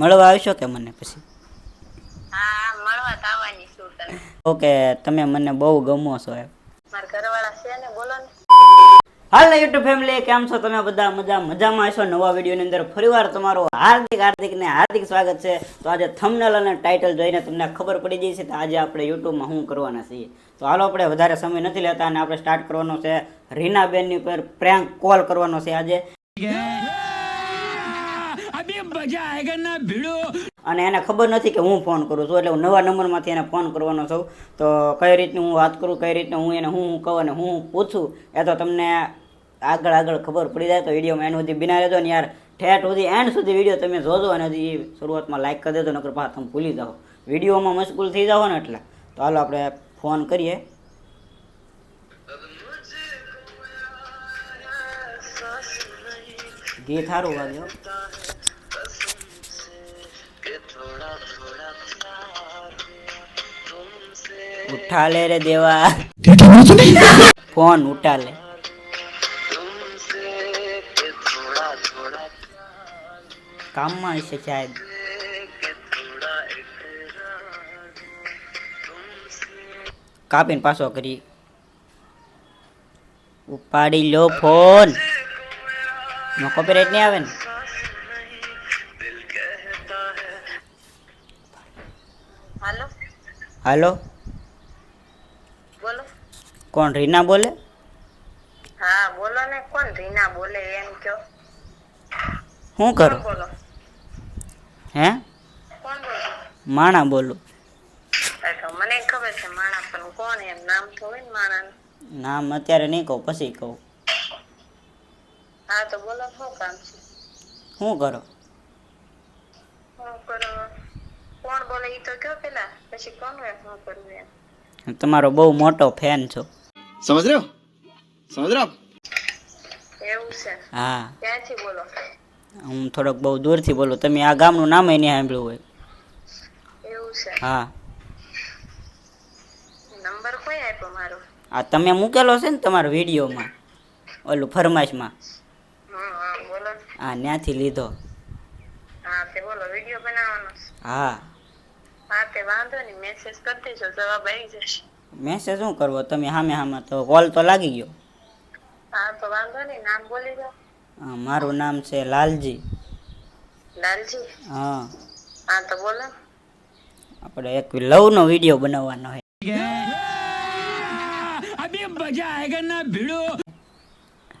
મળવા આવશો કે મને પછી? ઓકે તમે મને બહુ ગમો છો એમ. હાલ યુટ્યુબ ફેમિલી કેમ છો તમે બધા? મજા મજામાં આવશો નવા વિડીયોની અંદર ફરીવાર તમારું હાર્દિક હાર્દિક ને હાર્દિક સ્વાગત છે. તો આજે થમનલ અને ટાઇટલ જોઈને તમને ખબર પડી ગઈ છે કે આજે આપણે યુટ્યુબમાં શું કરવાના છીએ. તો હાલો આપણે વધારે સમય નથી લેતા અને આપણે સ્ટાર્ટ કરવાનો છે. રીનાબેનની ઉપર પ્રેન્ક કોલ કરવાનો છે આજે. અને એને ખબર નથી કે હું ફોન કરું છું, એટલે હું નવા નંબરમાંથી એને ફોન કરવાનો છું. તો કઈ રીતની હું વાત કરું, કઈ રીતનું હું એને હું હું કહું અને હું પૂછું, એ તો તમને આગળ આગળ ખબર પડી જાય. તો વિડીયોમાં એનું સુધી બિના રહેજો ને યાર. ઠેઠ સુધી એન્ડ સુધી વીડિયો તમે જોજો અને હજી શરૂઆતમાં લાઇક કરી દેજો, નકર પાછા તમે ભૂલી જાઓ. વિડીયોમાં મશગુલ થઈ જાઓ ને એટલે. તો હાલો આપણે ફોન કરીએ. ગીત સારું વાગ્યો. ઉઠા લે રે દેવા. ફોન ઉઠા લે કામમાં હશે શાયદ કાપીને પાછો કરી. ઉપાડી લો ફોન. નો કોપીરાઇટ નહીં આવે ને? હાલો. હાલો. કોણ રીના બોલે? હા બોલો ને કોણ રીના બોલે એમ કયો. શું કરો? બોલો? હે? કોણ બોલો? માણા બોલું. મને ખબર છે માણા પણ કોણ એમ? નામ તો હોય ને માણા નામ અત્યારે નહીં કહું પછી કહું. હા તો બોલો શું કામ છે? શું કરો? શું કરો? કોણ બોલે ઈ તો કયો પેલા? પછી કોણ હોય શું કરવું એમ? તમારો બહુ મોટો ફેન છો. સમજ રહ્યો? સમજ રહ્યો હા. હું થોડોક બહુ દૂરથી બોલો. તમે આ ગામનું નામ એને સાંભળ્યું હોય. હા. નંબર કોઈ આપ્યો મારો? આ તમે મૂકેલો છે ને તમારા વિડીયોમાં ઓલું ફરમાશમાં હા ત્યાંથી લીધો. હા તે બોલો વીડિયો બનાવવાનો હા. હા તે વાંધો નહીં મેસેજ કરી દેજો જવાબ આવી જશે. મેસેજ શું કરવો? તમે સામે સામે તો કોલ તો લાગી ગયો. હા તો વાંધો નહીં નામ બોલી દો. હા, મારું નામ છે લાલજી. લાલજી? હા. હા તો બોલો. આપણે એક લવનો વીડિયો બનાવવાનો છે.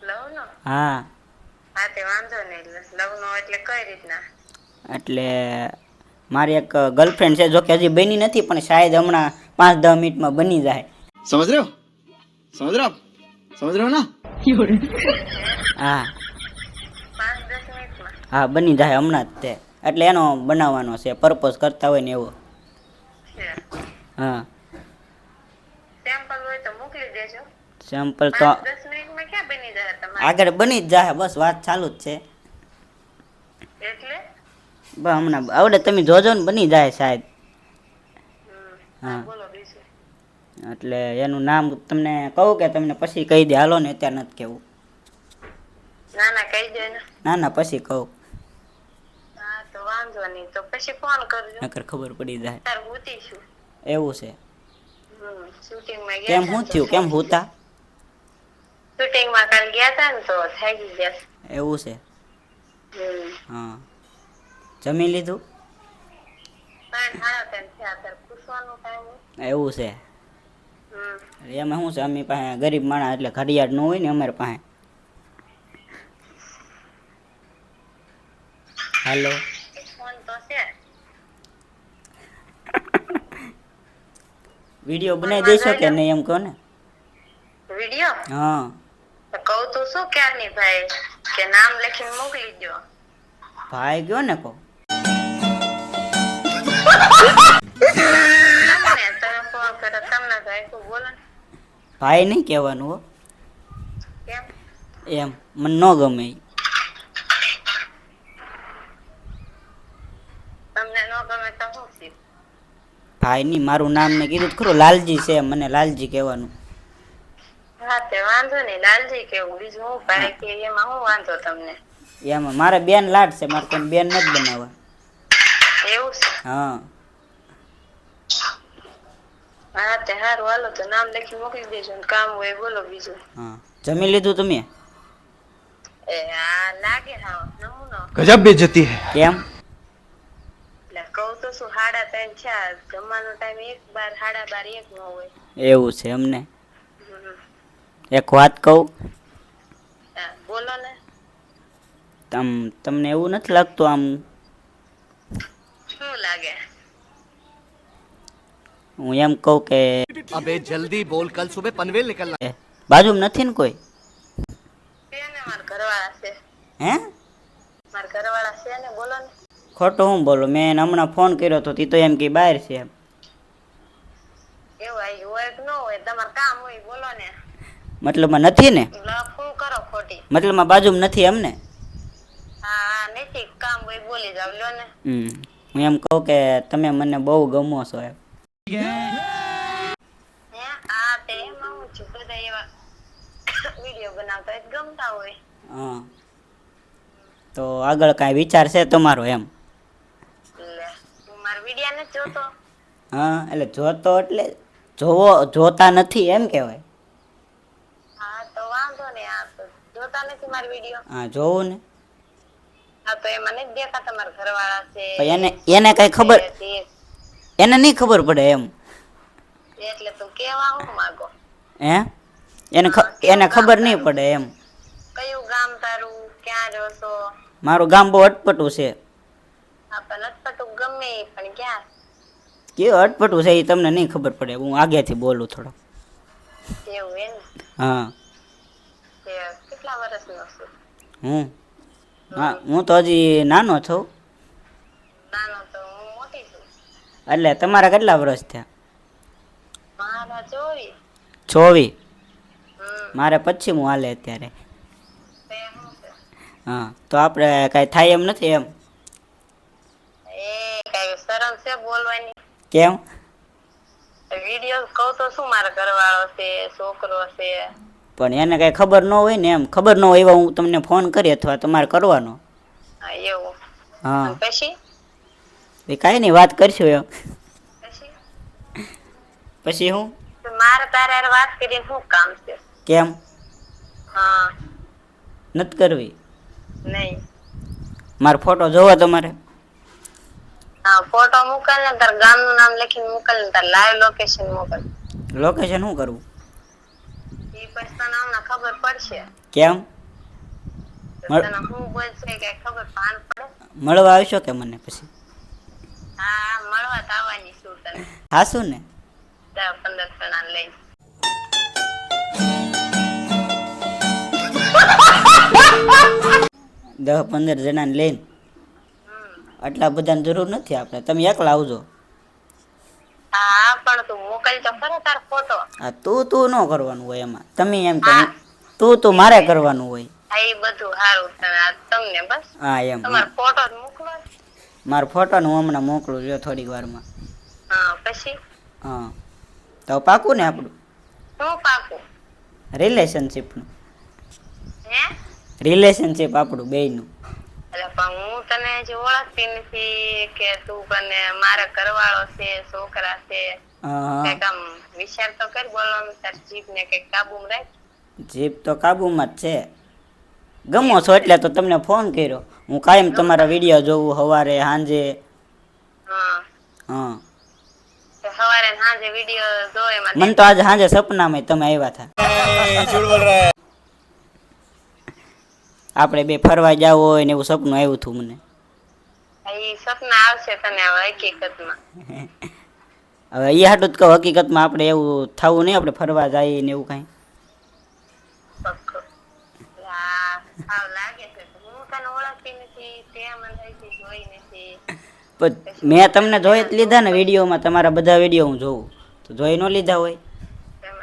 લવ નો હા. હા તે વાંધો નહીં. લવ નો એટલે કઈ રીતના? એટલે મારી એક ગર્લફ્રેન્ડ છે જો કે હજી બની નથી પણ શાયદ હમણાં પાંચ દસ મિનિટમાં બની જાય. સમજ રહ્યો સમજ રહ્યો સમજ રહ્યો ના? હા. હા બની જાય હમણાં જ તે. એટલે એનો બનાવવાનો છે પર્પઝ કરતા હોય ને એવો. હા. સેમ્પલ તો આગળ બની જ જાય બસ વાત ચાલુ જ છે. એટલે? હમણાં આવડે તમે જોજો ને બની જાય સાહેબ. હા. એટલે એનું નામ તમને કહું કે તમને પછી કહી દે. હાલો ને અત્યારે નથી કેવું ના ના કહી દે ના. ના પછી કહું. તો વાંધો નહીં. તો પછી ફોન કરજો. નકર ખબર પડી જાય. તાર હુતી છું. એવું છે. શૂટિંગમાં કેમ હું થયું? કેમ હુતા? શૂટિંગમાં કાલ ગયા હતા ને તો થાકી ગયા એવું છે. હા. જમી લીધું? થયા પૂછવાનું ટાઈમ એવું છે? હમ. એમાં શું છે? અમે પાસે ગરીબ માણસ એટલે ઘડિયાળ ન હોય ને અમારી પાસે. હાલો. ફોન તો છે. વીડિયો બનાવી દઈશો કે નહીં એમ કહો ને? વીડિયો? હા. તો કહું તો શું ક્યારની ભાઈ? કે નામ લખીને મોકલી દો ભાઈ ગયો ને કહો ભાઈ નહીં કહેવાનું હો. એમ મને ન ગમે. ન ભાઈ નહીં મારું નામ મેં કીધું ખરું લાલજી છે મને લાલજી કહેવાનું. મારે બેન લાડ છે મારે કોઈ બેન નથી બનાવવા. એવું હા. તે હારું હાલો તો નામ લખી મોકલી દેજો કામ હોય બોલો બીજું. જમી લીધું તમે? એ હા લાગે હા નમૂનો. ગજબ બે હે. કેમ? ટાઈમ એક બાર હાડા બાર એક નો હોય. એવું છે એમને એક વાત કહું? બોલો ને. તમ તમને એવું નથી લાગતું આમ? શું લાગે? હું એમ કહું કે અબે જલ્દી બોલ કલ સુબહ પનવેલ નીકળના. બાજુ નથી ને કોઈ? હે? ખોટો હું બોલો? મેં એને હમણાં ફોન કર્યો તો તે તો એમ કે બહાર છે એમ. ને મતલબ હું એમ કહું કે તમે મને બહુ ગમો છો એમ. હે હા તે એમાં હું છું બધા એવા વીડિયો બનાવતા હોય ગમતા હોય. હા. તો આગળ કાંઈ વિચાર છે તમારો એમ? હું એટલે જોતો એટલે જોવો જોતા નથી એમ કહેવાય? હા તો વાંધો ને આ જોતા નથી મારા વીડિયો. હા જોવું ને. હા તો એમાં નથી દેખા તમારા ઘરવાળા છે એને એને કઈ ખબર એને નહીં ખબર પડે એમ. એટલે તું કેવા હું માંગો? હે? એને એને ખબર નહીં પડે એમ. કયું ગામ તારું? ક્યાં રહો છો મારું ગામ બહુ અટપટું છે. આપણને અટપટું ગમે પણ ક્યાં? કેવું અટપટું છે એ તમને નહીં ખબર પડે. હું આગેથી બોલું થોડો. એવું હે. કેટલા વર્ષનો છું? હું? હા હું તો હજી નાનો છું નાનો તો હું મોટી છું એટલે તમારા કેટલા વર્ષ થયા? ચોવી મારે પછી હું હાલે અત્યારે. હા તો આપણે કાંઈ થાય એમ નથી એમ? એ કઈ શરમ છે બોલવાની? કેમ? વીડિયો કહું તો શું મારા ઘરવાળો છે છોકરો છે? પણ એને કઈ ખબર ન હોય ને એમ? ખબર ન હોય એવા હું તમને ફોન કરી અથવા તમારે કરવાનો? એવું. હા. પછી? કાંઈ નહીં વાત કરશું એમ. પછી? હું? મારે તારે હારે વાત કરીને શું કામ છે? કેમ? હા. નત કરવી. નહીં. મારો ફોટો જોવો તમારે. હા ફોટો મોકલ ને તાર ગામનું નામ લખીને મોકલ ને તાર લાઈવ લોકેશન મોકલ. લોકેશન શું કરવું? એ પછી તને હમણાં ખબર પડશે. કેમ? તને શું બોલશે કે ખબર ભાન પડે. મળવા આવશો કે મને પછી? આવવાની છું તને. હાસુ ને? દસ પંદર જણા લઈ. દસ પંદર જણાને લઈને. આટલા બધાની જરૂર નથી આપણે તમે એકલા આવજો. હા પણ તું મોકલજો ખરો તાર ફોટો. હા તું તું ન કરવાનું હોય એમાં. તમે એમ કે તું તું મારે કરવાનું હોય. હા એ બધું સારું તમને બસ. હા એમ. તમારો ફોટો મોકલો મારો ફોટો હું હમણાં મોકલું જો થોડીક વારમાં. હા પછી? હા. તો પાકું ને આપણું શું પાકું? રિલેશનશીપનું હે? રિલેશનશીપ આપણું બેયનું. એટલે પણ હું તને જે ઓળખતી નથી કે તું કને મારા ઘરવાળો છે છોકરા છે. કંઈક આમ વિચાર તો કર બોલવાનું તાર જીભ ને કંઈક કાબુમાં રાખ. જીભ તો કાબુમાં જ છે. ગમો છો એટલે તો તમને ફોન કર્યો. હું કાયમ તમારા વીડિયો જોઉં સવારે સાંજે. હા. સવારે સાંજે વીડિયો જોવે મને તો આજે સાંજે સપનામાં તમે આવ્યા હતા. આપણે બે ફરવા જાવ હોય ને એવું સપનું આવ્યું હતું મને. સપના આવશે તને હવે હકીકતમાં. હવે એ હાટું જ કહું હકીકતમાં આપણે એવું થવું નહીં આપણે ફરવા જઈએ ને એવું કાંઈ પક્કો હા સાવ લાગે છે તો હું તને ઓળખતી નથી તે મને હજી જોઈ નથી પણ મેં તમને જોઈ જ લીધા ને વિડીયોમાં તમારા બધા વીડિયો હું જોઉં. તો જોઈ ન લીધા હોય.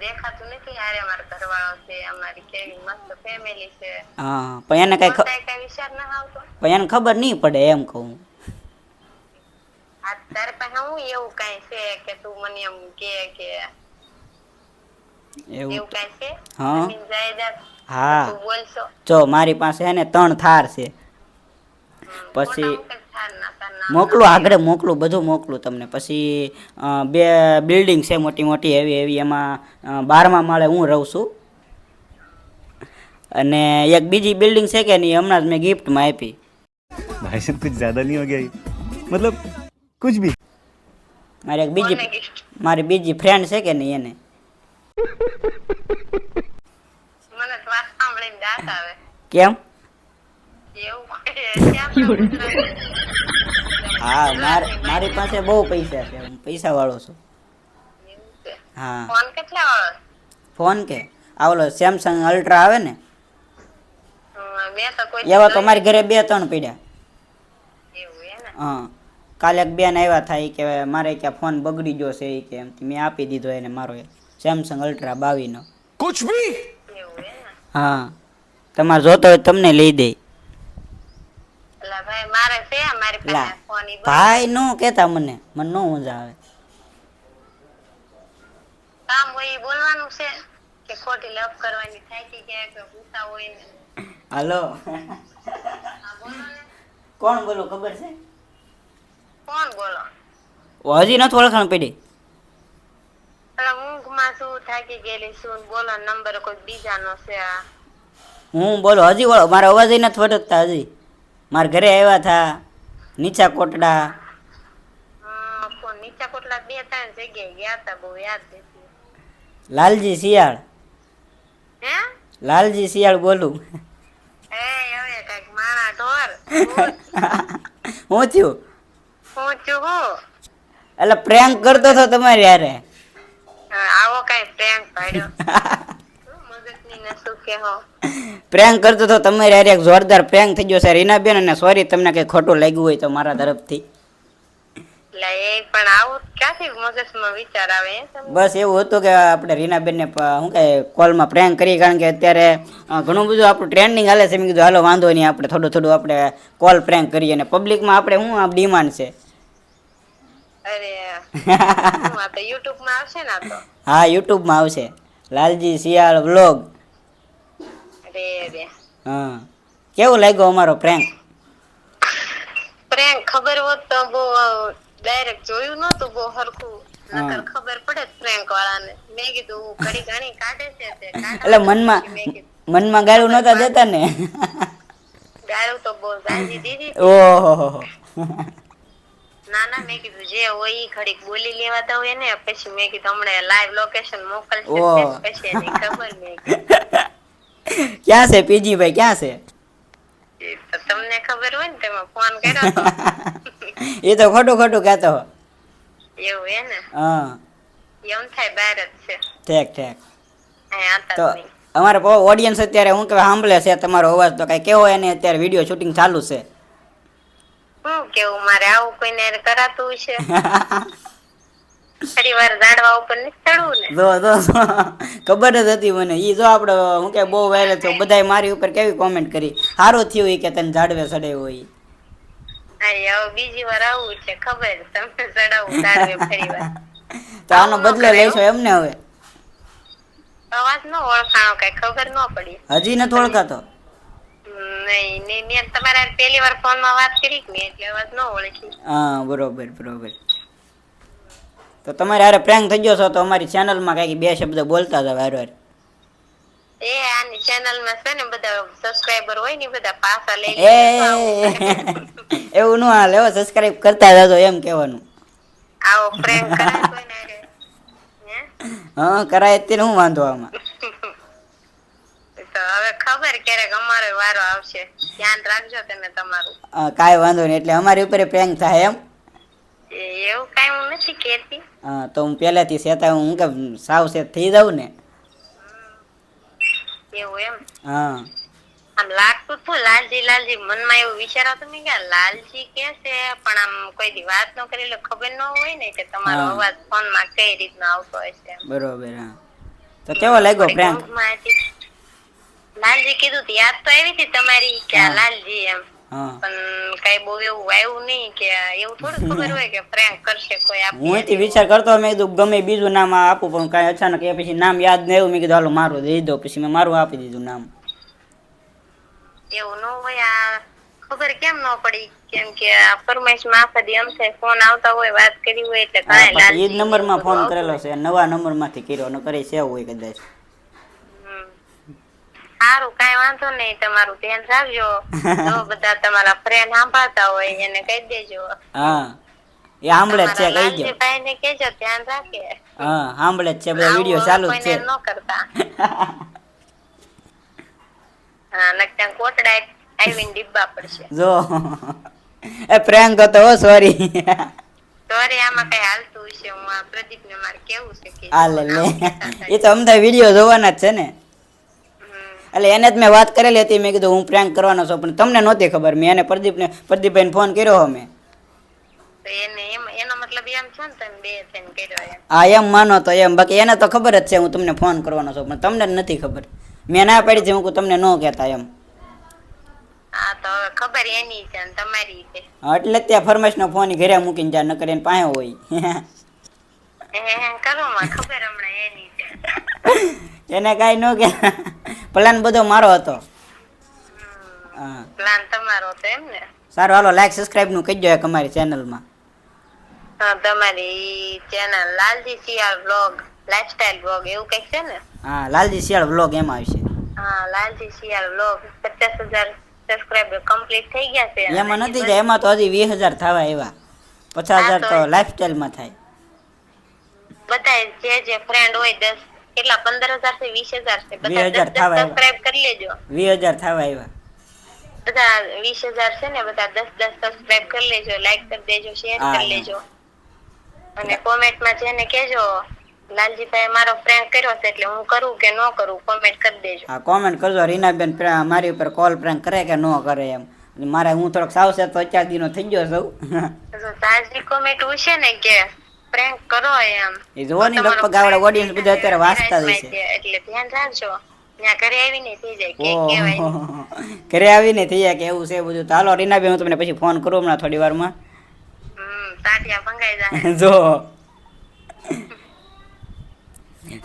દેખાતું નથી હારે મારો ઘરવાળો છે અમારી કેવી મસ્ત ફેમિલી છે હા પણ એને કાંઈ ખ- પોતાએ કઈ વિચાર ના આવતો પણ એને ખબર નહીં પડે એમ કહું. તારે પાસે હું એવું. કઈ છે કે તું મને એમ કે કે એવું. એવું કઈ છે હા. જાયદાદ હા. જો મારી પાસે છે ને ત્રણ થાર છે. પછી મોકલું આગળ મોકલું બધું મોકલું તમને. પછી બે બિલ્ડિંગ છે મોટી મોટી એવી એવી એમાં બારમા માળે હું રહું છું. અને એક બીજી બિલ્ડિંગ છે કે નહીં હમણાં જ મેં ગિફ્ટમાં આપી. ભાઈ સાહેબ કુછ જ્યાદા નહીં હો મતલબ કુછ ભી. મારી એક બીજી મારી બીજી ફ્રેન્ડ છે કે નહીં એને? સાંભળીને દાંત કેમ હા મારી પાસે બહુ પૈસા છે પૈસા વાળો છું હા ફોન કે આવલો સેમસંગ અલ્ટ્રા આવે ને એવા તો મારી ઘરે બે ત્રણ પડ્યા હા કાલે એક બેન આવ્યા થાય કે મારે ક્યાં ફોન બગડી ગયો છે કે મેં આપી દીધો એને મારો સેમસંગ અલ્ટ્રા બાવીનો કુછ ભી હે. તમારે જોતો હોય તમને લઈ દે. ભાઈ નો કેતા મને મને નો મજા આવે. કામ હોય બોલવાનું છે કે ખોટી લપ કરવાની થાય કે ક્યાંક ગુસ્સા હોય ને. હાલો. કોણ બોલો ખબર છે? કોણ બોલો? હજી નથી ઓળખાણ પડી. થાકી ગયેલી શું બોલો નંબર કોઈ બીજાનો છે આ. હું બોલો હજી બોલો મારો અવાજ નથી ફટકતા હજી. મારા ઘરે આવ્યા થા નીચા કોટડા. નીચા કોટલા બે ત્રણ જગ્યાએ ગયા હતા બહુ યાદ નથી. લાલજી શિયાળ. હે? લાલજી શિયાળ બોલું. એ હવે કંઈક મારા ઢોર હું થયું હું છું એટલે પ્રેન્ક કરતો હતો તમારી યારે પ્રેન્ક કરતો તો તમારી યારે એક જોરદાર પ્રેન્ક થઈ ગયો છે રીનાબેન અને સોરી તમને કઈ ખોટું લાગ્યું હોય તો મારા તરફથી. બસ એવું હતું કે આપણે રીનાબેનને શું કહે કોલમાં પ્રેન્ક કરી કારણ કે અત્યારે ઘણું બધું આપણું ટ્રેન્ડિંગ હાલે છે મેં કીધું હાલો વાંધો નહીં આપણે થોડું થોડું આપણે કોલ પ્રેન્ક કરીએ. અને પબ્લિકમાં આપણે શું આ ડિમાન્ડ છે? અરે યુટ્યુબમાં આવશે ને આ તો? હા યુટ્યુબમાં આવશે. લાલજી શિયાળ વ્લોગ. હા. કેવું લાગ્યો અમારો પ્રેન્ક પ્રેમ ખબર હોત તો બહુ ડાયરેક્ટ જોયું નતું બહુ હરખું. નકર ખબર પડે પ્રેન્ક વાળાને. મેં કીધું ઘડી ઘણી કાઢે છે તે એટલે મનમાં મનમાં ગાળું નતા દેતા ને? ગાળું તો બહુ દીધી ઓહો ના ના મેં કીધું જે હોય ઈ ઘડીક બોલી લેવા દઉં એને પછી મેં કીધું હમણાં લાઈવ લોકેશન મોકલશે પછી એની ખબર મેં ક્યાં છે પીજી ભાઈ ક્યાં છે? તમને ખબર હોય ને તમે ફોન કર્યો એ તો ખોટું ખોટું કહેતો એવું હે ને? હા. એમ થાય બહાર જ છે. ઠીક ઠીક. તો અમારે ઓડિયન્સ અત્યારે હું કે સાંભળે છે તમારો અવાજ તો કઈ કેવો એને અત્યારે વીડિયો શૂટિંગ ચાલુ છે. શું કેવું મારે આવું કોઈને કરાતું છે ફરી વાર ઉપર નથી ને. જો જો જો. ખબર જ હતી મને. ઈ જો આપણે હું કે બહુ વાયરલ થયો. બધાય મારી ઉપર કેવી કોમેન્ટ કરી? સારું થયું ઈ કે તને ઝાડવે ચડાવ્યો ઈ. અરે હવે બીજી વાર આવું છે ખબર. તમને ચડાવું ઝાડવે ફરી વાર. તો આનો બદલો લઈશો એમને હવે? અવાજ નો ઓળખાણો કઈ ખબર ન પડી. હજી નથી ઓળખાતો? નહીં તમારા પહેલી વાર ફોનમાં વાત કરી કે એટલે અવાજ ન ઓળખી હા બરોબર બરોબર. તો તમારે હારે પ્રેન્ક થઈ ગયો છો તો અમારી ચેનલમાં કાંઈક બે શબ્દ બોલતા હતા વાર વાર એ આની ચેનલમાં છે ને બધા સબસ્ક્રાઇબર હોય ને બધા પાસા લઈ લે એવું ન હાલે હો સબસ્ક્રાઇબ કરતા જજો એમ કહેવાનું. આવો પ્રેન્ક કરાય કોઈને હા? કરાય અત્યારે હું વાંધો આમાં? ક્યારેક અમારો વારો આવશે. ધ્યાન રાખજો તમે તમારું. કાંઈ વાંધો નહીં એટલે અમારી ઉપર પ્રેન્ક થાય એમ? એવું કઈ હું નથી કેતી હા તો હું પહેલેથી સેતા હું કે સાવ થઈ જાઉં ને? એવું એમ. હા. આમ લાગતું હતું લાલજી લાલજી મનમાં એવું વિચારો તમે કે લાલજી કે છે? પણ આમ કોઈ દી વાત ન કરી એટલે ખબર ન હોય ને કે તમારો અવાજ ફોનમાં કઈ રીતનો આવતો હશે બરોબર હા. તો કેવો લાગ્યો પ્રેમ પ્રેન્ક. લાલજી કીધું તું યાદ તો આવી હતી તમારી કે આ લાલજી એમ. હા. પણ કઈ બહુ એવું આવ્યું નહીં કે એવું થોડું ખબર હોય કે પ્રેન્ક કરશે કોઈ હું એથી વિચાર કરતો મેં કીધું ગમે બીજું નામ આપું પણ કાંઈ અચાનક એ પછી નામ યાદ નહીં આવ્યું મેં કીધું હાલો મારું દઈ દો. પછી મેં મારું આપી દીધું નામ. એવું ન હોય આ ખબર કેમ ન પડી? કેમ કે આ ફરમાઈશમાં આખા દી આમ ફોન આવતા હોય વાત કરી હોય એટલે એ જ લાલચી નંબરમાં ફોન કરેલો છે નવા નંબરમાંથી કર્યો ન કરે સેવ હોય કદાચ. સારું કઈ વાંધો નહીં તમારું ધ્યાન રાખજો. જો બધા તમારા ફ્રેન્ડ સાંભળતા હોય એને કહી દેજો. હા એ સાંભળે જ છે કહી દો. ભાઈ ને કેજો ધ્યાન રાખે. હા સાંભળે જ છે બધા વિડિયો ચાલુ જ છે. ન કરતા. હા નકર કોટડા આવીને ડિબ્બા પડશે. જો એ પ્રેન્ક હતો હો સોરી સોરી આમાં કઈ હાલતું છે હું આ પ્રદીપ ને મારે કેવું છે કે આ લે. એ તો અમદાવાદ વીડિયો જોવાના જ છે ને. એટલે એને જ મેં વાત કરેલી હતી મેં કીધું હું પ્રેન્ક કરવાનો છું પણ તમને નહોતી ખબર મેં એને પ્રદીપને પ્રદીપભાઈને ફોન કર્યો અમે. તો એમ ને માનો તો એમ બાકી એને તો ખબર જ છે હું તમને ફોન કરવાનો છું પણ તમને નથી ખબર. મેં ના પાડી છે હું તમને ન કહેતા એમ. હા તો ખબર એની છે તમારી છે. એટલે ત્યાં ત્યાં ફરમાઈશનો ફોન ઘરે મૂકીને જાય નકર એને પાસે હોય. કરો ખબર હમણાં એની છે. એને કાંઈ ન કે. પ્લાન બધો મારો હતો. પ્લાન તમારો હતો એમ ને? સારું હાલો લાઈક સબસ્ક્રાઈબનું કહી દો એક અમારી ચેનલમાં તમારી channel Lalji Siyal blog lifestyle blog એવું કઈ છે ને? હા લાલજી સિયાળ વ્લોગ એમાં આવશે હા લાલજી સિયાળ બ્લોગ પચાસ હજાર સબસ્ક્રાઇબર કમ્પ્લીટ થઈ ગયા છે એમાં નથી જાય એમાં તો હજી વીસ હજાર થવા એવા પચાસ હજાર તો લાઈફસ્ટાઈલમાં થાય. બધા જે જે ફ્રેન્ડ હોય દસ કેટલા? પંદર હજારથી વીસ હજાર છે. બધા દસ દસ સબસ્ક્રાઇબ કરી લેજો. વીસ હજાર થવા આવ્યા. બધા વીસ હજાર છે ને બધા દસ દસ સબસ્ક્રાઇબ કરી લેજો લાઈક કરી દેજો શેર કરી લેજો. અને કોમેન્ટમાં જેને કેજો લાલજીભાઈ મારો ફ્રેન્ડ કર્યો છે એટલે હું કરું કે ન કરું કોમેન્ટ કરી દેજો. હા કોમેન્ટ કરજો. રીનાબેન મારી ઉપર કોલ પ્રેન્ક કરે કે ન કરે એમ. મારે હું થોડોક સાવચેત તો ચાર દિનો થઈ ગયો છું. તાજી કોમેન્ટ ઉછે ને કે પ્રેન્ક કરો એમ. એ જોવો ને લગભગ આપણા friend બધા અત્યારે વાંચતા જ છે, એટલે ધ્યાન રાખજો. ઘરે આવીને થઈ જાય કે કેવાય ઘરે આવીને થઈ જાય કે એવું છે બધું. હાલો રીનાબેન હું તમને પછી ફોન કરું હમણાં થોડી વારમાં. હમ તાટિયા ભંગાઈ જાય. જો.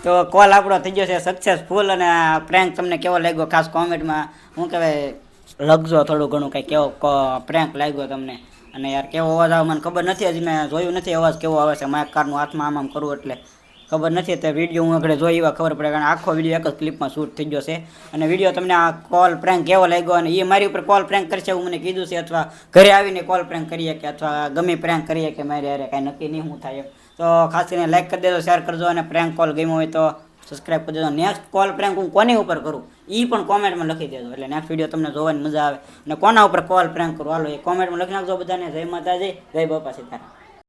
તો કોલ આપણો થઈ ગયો છે સક્સેસફુલ અને આ પ્રેન્ક તમને કેવો લાગ્યો? ખાસ કોમેન્ટમાં હું કહેવાય લખજો થોડું ઘણું કંઈ કેવો પ્રેન્ક લાગ્યો તમને. અને યાર કેવો અવાજ આવે મને ખબર નથી, હજી મેં જોયું નથી અવાજ કેવો આવે છે. માઇક કારનું હાથમાં આમ આમ કરવું એટલે ખબર નથી, તે વીડિયો હું આગળ જોઈ એવા ખબર પડે, કારણ આખો વીડિયો એક જ ક્લિપમાં શૂટ થઈ ગયો છે. અને વીડિયો તમને આ કોલ પ્રેન્ક કેવો લાગ્યો અને એ મારી ઉપર કોલ પ્રેન્ક કરશે એવું મને કીધું છે, અથવા ઘરે આવીને કોલ પ્રેન્ક કરીએ કે અથવા ગમે પ્રેન્ક કરીએ કે મારે યારે કાંઈ નક્કી નહીં હું થાય તો ખાસ કરીને લાઇક કરી દેજો શેર કરજો અને પ્રેન્ક કોલ ગમ્યો હોય તો સબસ્ક્રાઈબ કરી દેજો નેક્સ્ટ કોલ પ્રેન્ક હું કોની ઉપર કરું? એ પણ કોમેન્ટમાં લખી દેજો. એટલે નેક્સ્ટ વીડિયો તમને જોવાની મજા આવે. અને કોના ઉપર કોલ પ્રેન્ક કરું? હાલો, એ કોમેન્ટમાં લખી નાખજો બધાને. જય માતાજી, જય બાપા સીતારામ.